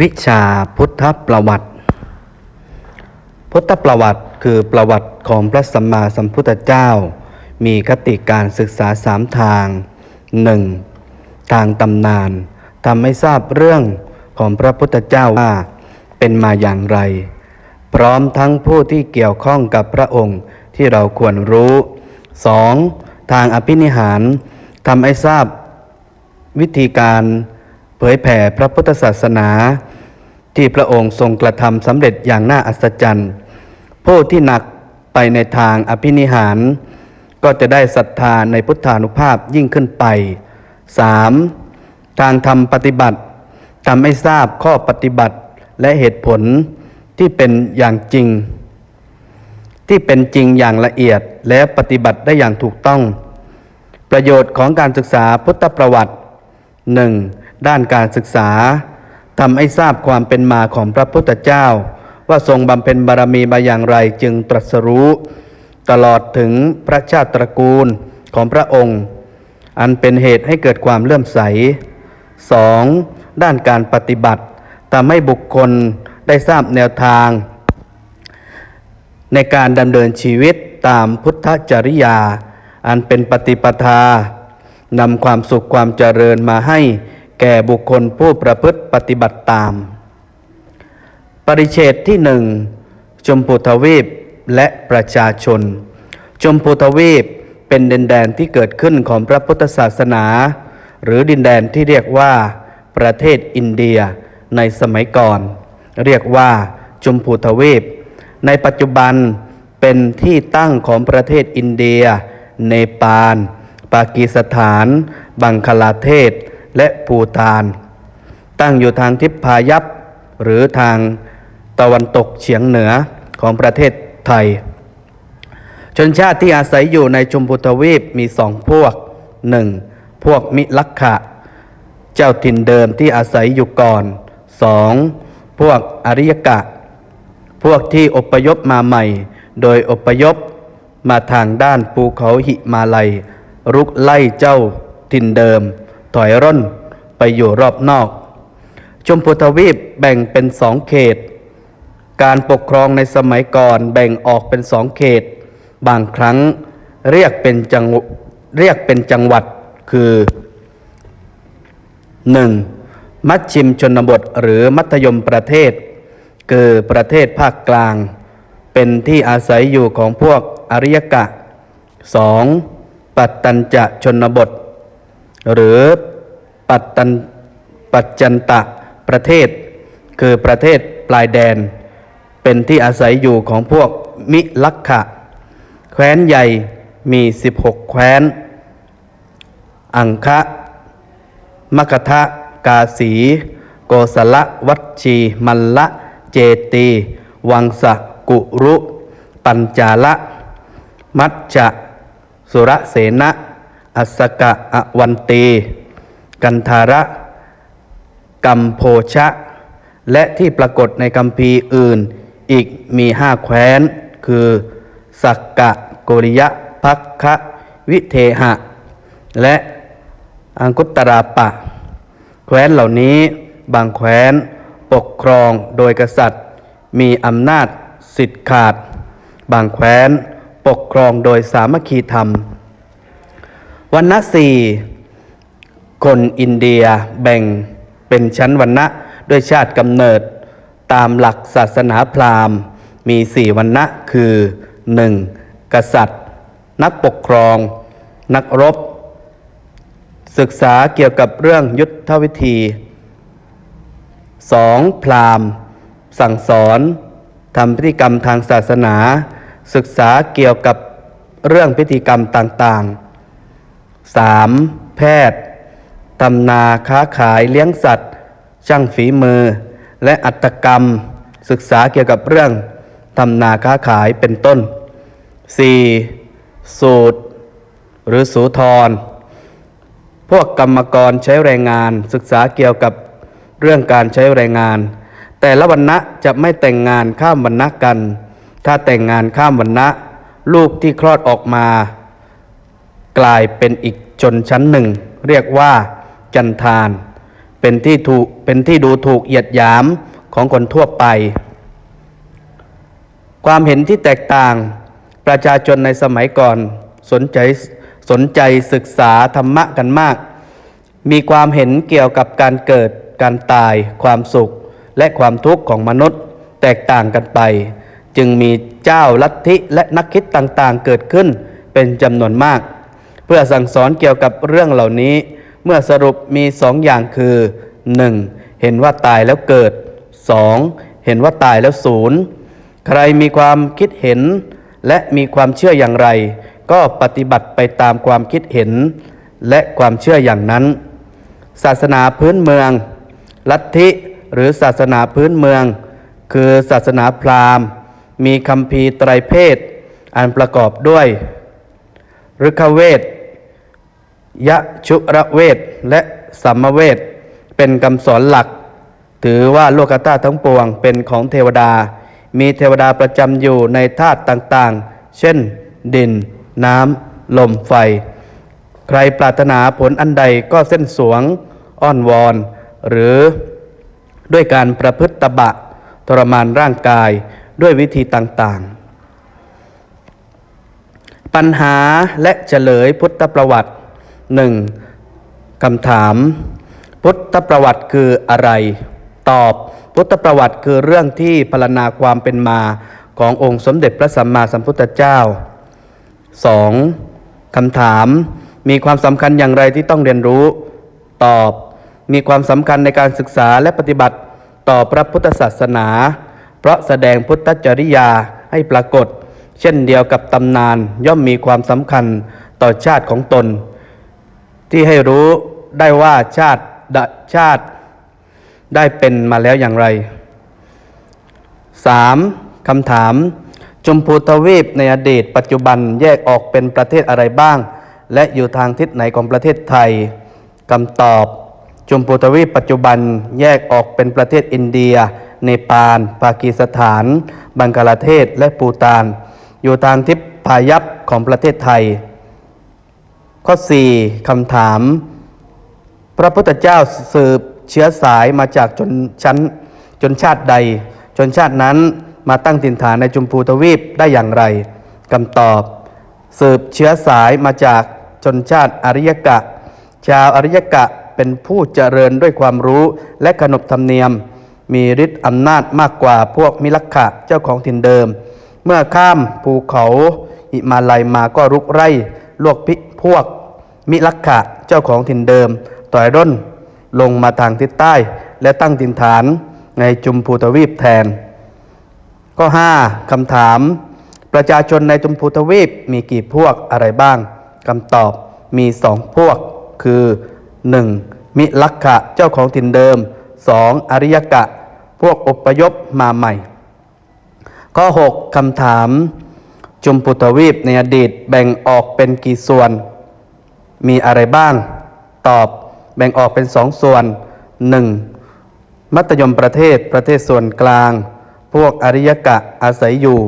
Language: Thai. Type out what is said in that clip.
วิชาพุทธประวัติ พุทธประวัติคือประวัติของพระสัมมาสัมพุทธเจ้า มีคติการศึกษาสามทาง 1. ทางตำนานทำให้ทราบเรื่องของพระพุทธเจ้าว่าเป็นมาอย่างไร พร้อมทั้งผู้ที่เกี่ยวข้องกับพระองค์ที่เราควรรู้ 2. ทางอภินิหารทำให้ทราบวิธีการ ผยแผ่พระพุทธศาสนา ที่พระองค์ทรงกระทำสำเร็จอย่างน่าอัศจรรย์ ผู้ที่หนักไปในทางอภินิหาร ก็จะได้ศรัทธาในพุทธานุภาพยิ่งขึ้นไป 3. ทางธรรมปฏิบัติทำให้ทราบข้อปฏิบัติและเหตุผลที่เป็นอย่างจริง ที่เป็นจริงอย่างละเอียดและปฏิบัติได้อย่างถูกต้อง ประโยชน์ของการศึกษาพุทธประวัติ 1. ด้านการศึกษาทำให้ทราบความเป็นมาของพระพุทธเจ้า ว่าทรงบำเพ็ญบารมีมาอย่างไรจึงตรัสรู้ ตลอดถึงพระชาติตระกูลของพระองค์ อันเป็นเหตุให้เกิดความเลื่อมใส 2. ด้านการปฏิบัติทำให้บุคคลได้ทราบแนวทาง ในการดำเนินชีวิตตามพุทธจริยา อันเป็นปฏิปทานำความสุขความเจริญมาให้ แก่บุคคลผู้ประพฤติปฏิบัติตาม ปริเชตที่หนึ่งชมพูทวีปและประชาชน ชมพูทวีปเป็นดินแดนที่เกิดขึ้นของพระพุทธศาสนา หรือดินแดนที่เรียกว่า ประเทศอินเดียในสมัยก่อน เรียกว่าชมพูทวีป ในปัจจุบันเป็นที่ตั้งของประเทศอินเดีย เนปาล ปากีสถาน บังคลาเทศ และภูฏาน ตั้งอยู่ทางทิศพายัพหรือทางตะวันตกเฉียงเหนือของประเทศไทย ชนชาติที่อาศัยอยู่ในชมพูทวีปมีสองพวกหนึ่งพวกมิลักขะ เจ้าถิ่นเดิมที่อาศัยอยู่ก่อนสองพวกอริยกะ พวกที่อพยพมาใหม่ โดยอพยพมาทางด้านภูเขาหิมาลัย รุกไล่เจ้าถิ่นเดิม ถอยร่นไปอยู่รอบนอก ชมพูทวีปแบ่งเป็นสองเขต การปกครองในสมัยก่อนแบ่งออกเป็นสองเขต บางครั้งเรียกเป็นจังเรียกเป็นจังหวัดคือ 1. มัชชิมชนบทหรือมัธยมประเทศ คือประเทศภาคกลาง เป็นที่อาศัยอยู่ของพวกอริยกะ 2. ปัตตัญจะชนบท หรือปัตตันปัจจันตะประเทศ คือประเทศปลายแดน เป็นที่อาศัยอยู่ของพวกมิลักขะ แคว้นใหญ่มี 16 แคว้น อังคะมกทะกาสี โกสละวัชี มัลละเจตี วังสะกุรุ ปัญจาละ มัจจะ สุรเสนะ อัสกะอวันตีกันธาระกัมโพชะ และที่ปรากฏในคัมภีอื่นอีกมีห้าแคว้น คือสักกะโกริยะพักคะวิเทหะ และอังคุตราปะ แคว้นเหล่านี้บางแคว้นปกครองโดยกษัตริย์ มีอำนาจสิทธิ์ขาด บางแคว้นปกครองโดยสามัคคีธรรม วันณะสี่คนอินเดียแบ่งเป็นชั้นวันณะด้วยชาติกำเนิด ตามหลักศาสนาพราหมณ์ มีสี่วันณะคือ 1. กษัตริย์ นักปกครอง นักรบ ศึกษาเกี่ยวกับเรื่องยุทธวิธี 2. พราหมณ์ สั่งสอนทำพิธีกรรมทางศาสนา ศึกษาเกี่ยวกับเรื่องพิธีกรรมต่างๆ 3. แพทย์ทำนาค้าขายเลี้ยงสัตว์ ช่างฝีมือ และอัตกรรม ศึกษาเกี่ยวกับเรื่องทำนาค้าขายเป็นต้น 4. สูตร หรือสูทร พวกกรรมกรใช้แรงงาน ศึกษาเกี่ยวกับเรื่องการใช้แรงงาน แต่ละวันณะจะไม่แต่งงานข้ามวันณะกัน ถ้าแต่งงานข้ามวันณะลูกที่คลอดออกมา กลายเป็นอีก ชนชั้นหนึ่ง เรียกว่าจันทาน เป็นที่ถูกเป็นที่ดูถูกเหยียดหยามของคนทั่วไป ความเห็นที่แตกต่างประชาชนในสมัยก่อนสนใจสนใจศึกษาธรรมะกันมาก มีความเห็นเกี่ยวกับการเกิด การตาย ความสุข และความทุกข์ของมนุษย์แตกต่างกันไป จึงมีเจ้าลัทธิและนักคิดต่างๆเกิดขึ้นเป็นจำนวนมาก พื่อสั่งสอนเกี่ยวกับเรื่องเหล่านี้ เมื่อสรุปมีสองอย่างคือ 1. เห็นว่าตายแล้วเกิด 2. เห็นว่าตายแล้วศูนย์ใครมีความคิดเห็น และมีความเชื่ออย่างไร ก็ปฏิบัติไปตามความคิดเห็น และความเชื่ออย่างนั้น ศาสนาพื้นเมือง ลัทธิหรือศาสนาพื้นเมือง คือศาสนาพราหมณ์ มีคำพีร์ไตรเพศ อันประกอบด้วยฤกขเวท ยะชุระเวทและสัมมเวทเป็นคำสอนหลัก ถือว่าโลกธาตุทั้งปวงเป็นของเทวดา มีเทวดาประจำอยู่ในธาตุต่างๆ เช่น ดิน น้ำ ลม ไฟ ใครปรารถนาผลอันใดก็เส้นสวง อ้อนวอน หรือด้วยการประพฤติตบะ ทรมานร่างกายด้วยวิธีต่างๆ ปัญหาและเฉลยพุทธประวัติ หนึ่งคำถาม พุทธประวัติคืออะไร ตอบ พุทธประวัติคือเรื่องที่พรรณนาความเป็นมาขององค์สมเด็จพระสัมมาสัมพุทธเจ้า 2. คำถามมีความสำคัญอย่างไรที่ต้องเรียนรู้ ตอบ มีความสำคัญในการศึกษาและปฏิบัติต่อพระพุทธศาสนา เพราะแสดงพุทธจริยาให้ปรากฏ เช่นเดียวกับตำนานย่อมมีความสำคัญต่อชาติของตน ที่ให้รู้ได้ว่าชาติชาติได้เป็นมาแล้วอย่างไร 3. คำถามจมพูทวีปในอดีต ปัจจุบันแยกออกเป็นประเทศอะไรบ้าง และอยู่ทางทิศไหนของประเทศไทยคำตอบจมพูทวีปปัจจุบันแยกออกเป็นประเทศอินเดีย เนปาล ปากีสถาน บังกลาเทศและปูตาน อยู่ทางทิศพายัพของประเทศไทย ข้อ 4. คำถาม พระพุทธเจ้าสืบเชื้อสายมาจากชนชั้นชนชาติใด ชนชาตินั้นมาตั้งถิ่นฐานในจุมพูทวีปได้อย่างไรคำตอบ สืบเชื้อสายมาจากชนชาติอริยกะ ชาวอริยกะเป็นผู้เจริญด้วยความรู้และขนบธรรมเนียม มีฤทธิ์อำนาจมากกว่าพวกมิลักขะเจ้าของถิ่นเดิม เมื่อข้ามภูเขาหิมาลัยมาก็รุกไร่ลวกพิ พวกมิลักขะเจ้าของถิ่นเดิมต่อยร่นลงมาทางทิศใต้ และตั้งถิ่นฐานในจุมพูทวีปแทน ข้อ 5คำถาม ประชาชนในจุมพูทวีปมีกี่พวกอะไรบ้างคำตอบมีสองพวก คือ 1. มิลักขะเจ้าของถิ่นเดิม 2. อริยกะ พวกอพยพมาใหม่ ข้อ 6คำถาม จุมพูทวีปในอดีตแบ่งออกเป็นกี่ส่วน มีอะไรบ้าง ตอบแบ่งออกเป็นสองส่วน 1. มัธยมประเทศประเทศส่วนกลาง พวกอริยกะอาศัยอยู่